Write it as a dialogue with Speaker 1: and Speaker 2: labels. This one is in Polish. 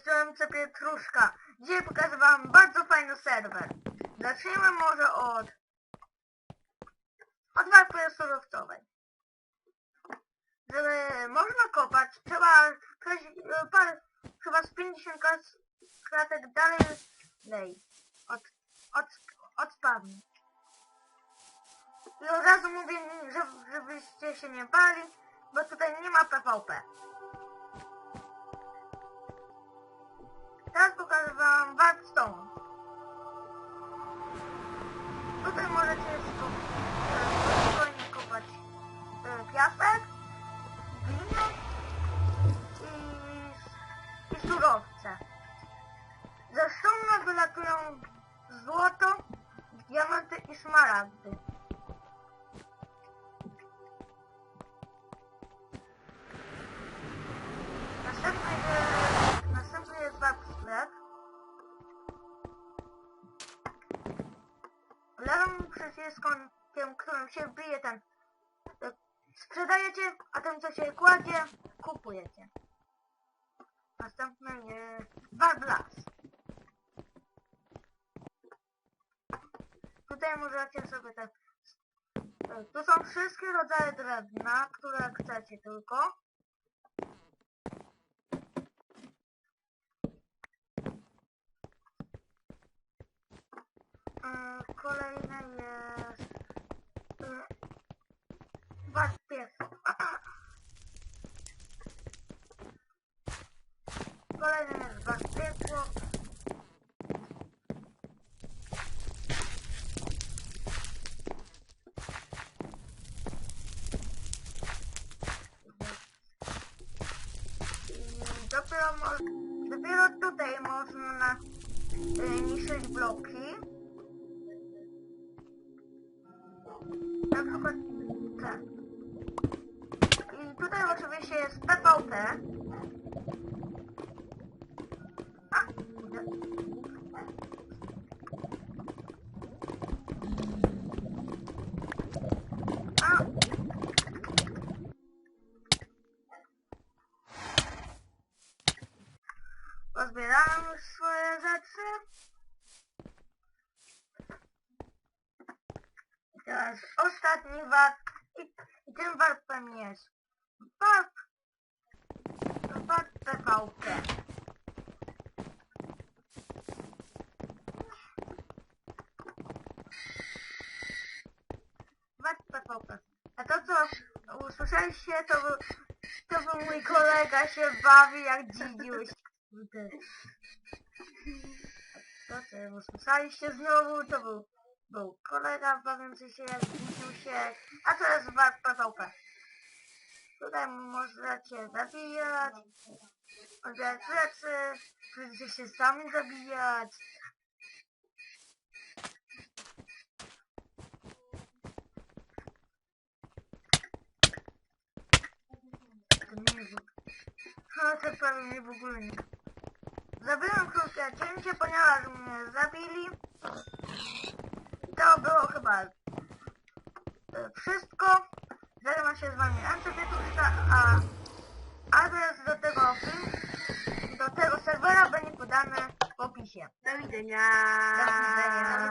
Speaker 1: To MC Pietruszka. Dzisiaj pokażę wam bardzo fajny serwer. Zacznijmy może od... od warstwy surowcowej. Żeby można kopać, trzeba parę, chyba z 50 klas- klatek dalej lej. Od, od, od spawni. I od razu mówię, żeby, żebyście się nie bali, bo tutaj nie ma PvP. Wam Warpstone. Tutaj możecie spo- spokojnie kopać e, piasek, glinę i, i surowce. Ze Stone'a wylatują złoto, diamenty i szmaragdy. Lewym przyciskiem, którym się wbije ten sprzedajecie, a tym co się kładzie, kupujecie. Następny jest warp las. Tutaj możecie sobie tak e, tu są wszystkie rodzaje drewna, które chcecie tylko. E, Dopiero, tutaj można e, niszczyć bloki. Na przykład ten. I tutaj oczywiście jest PvP. A. już swoje rzeczy. I teraz ostatni warp. I, i tym warpem jest warp. Warp PvP. Warp PvP. A to co usłyszeliście to był, to był mój kolega się bawi jak dzidziuś. To co usłyszeliście znowu to był był kolega bawiący się jak się, a jest warp PvP. Tutaj możecie zabijać, odbierać rzeczy, możecie się sami zabijać. Jest... No prawie mnie w ogóle nie... Zabiłem krótkie cięcie, ponieważ mnie zabili. To było chyba e, wszystko. Żegnam się z wami Pietuszka, a adres do tego do tego serwera będzie podany w opisie.
Speaker 2: Do widzenia.
Speaker 1: Do widzenia.